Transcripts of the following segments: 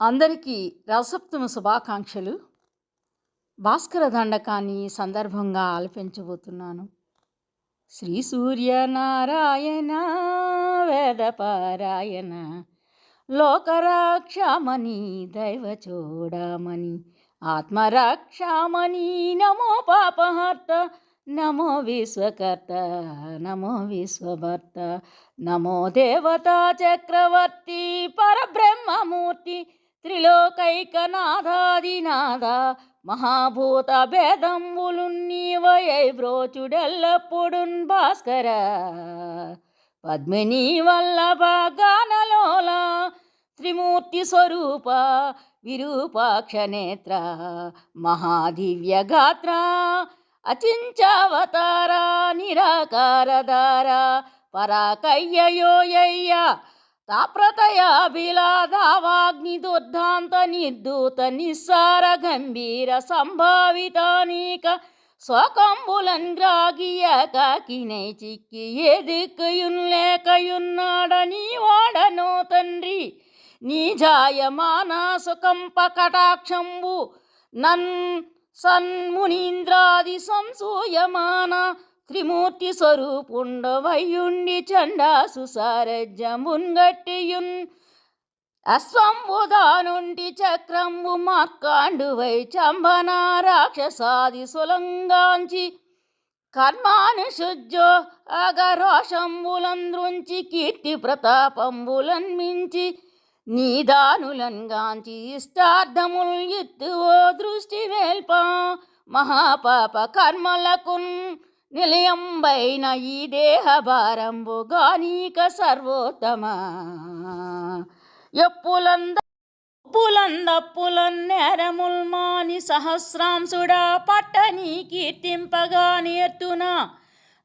అందరికీ రసప్తమ శుభాకాంక్షలు. భాస్కర దండకాన్ని సందర్భంగా ఆలపించబోతున్నాను. శ్రీ సూర్యనారాయణ వేదపారాయణ లోకరక్షామణి దైవ చూడమని ఆత్మరక్షామణి నమో పాపహర్త నమో విశ్వకర్త నమో విశ్వభర్త నమో దేవతా చక్రవర్తి పరబ్రహ్మమూర్తి త్రిలోకైకనాథాదినాథ మహాభూత భేదంబులు నీవయై బ్రోచుడెల్లప్పుడున్ భాస్కర పద్మిని వల్లభ గానలోల త్రిమూర్తి స్వరూప విరూపాక్ష నేత్ర మహాదివ్య గాత్ర అచించావతార నిరాకారధార పరాకయ్యయోయ్యా తాప్రతయాభిలాదావాగ్ని దుర్ధాంత నిర్దూత నిస్సార గంభీర సంభావితానీక స్వకంబులన్ గ్రాగియ కాకినై చిక్కి ఎదుకయున్ దిక్కుయున్ లేకయున్నాడని వాడనో తండ్రి. నీ జాయమాన సుకంప కటాక్షంబు నన్ సన్మునీంద్రాది సంసూయమాన త్రిమూర్తి స్వరూపుండవయ్యుండి చండాసు సారజ్యమున్గట్టియున్ అశ్వంబుదానుంటి చక్రంబు మార్కాండువై చంబన రాక్షసాది సులంగాంచి. కర్మానుశుజ్జో అగరోషంబులంద్రుంచి కీర్తి ప్రతాపంబులన్మించి. నీదానులంగాంచి ఇష్టార్థముల్ ఎత్తువో దృష్టి వేల్ప మహాపాప కర్మలకున్. నిలయంబైన ఈ దేహ భారంబుగా నీక సర్వోత్తమ. ఎప్పులంద పులందప్పులన్ నేరముల్ మాని సహస్రాంశుడా పట్టని కీర్తింపగా నేర్తునా.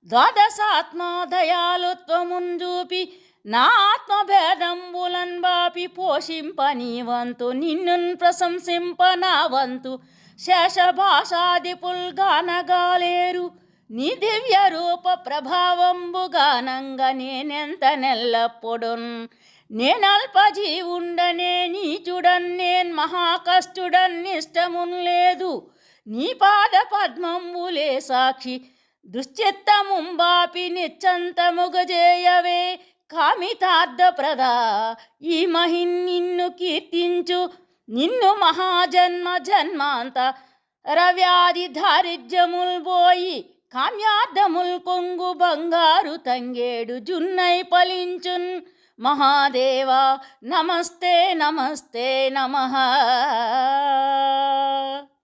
ద్వాదశాత్మ దయాలుత్వమున్ చూపి నా ఆత్మభేదంబులన్ బాపి పోషింప నీ వంతు నిన్నున్ ప్రశంసింప నా వంతు శేషభాషాదిపుల్ గానగాలేరు. నీ దివ్య రూప ప్రభావంబుగానంగ నేనెంత నెల్లప్పుడున్ నేనల్పజీవుండనే నీచుడన్ నేను మహాకష్టుడన్ ఇష్టమున్ లేదు. నీ పాద పద్మంబులే సాక్షి దుశ్చిత్తముంబాపి నిచ్చంతముగజేయవే కామితార్థప్రద ఈ మహిన్ నిన్ను కీర్తించు. నిన్ను మహాజన్మ జన్మాంత రవ్యాధి దారిద్ర్యముల్ పోయి కామ్యార్థముల్ కొంగు బంగారు తంగేడు జున్నై పలించున్. మహాదేవ నమస్తే నమస్తే నమః.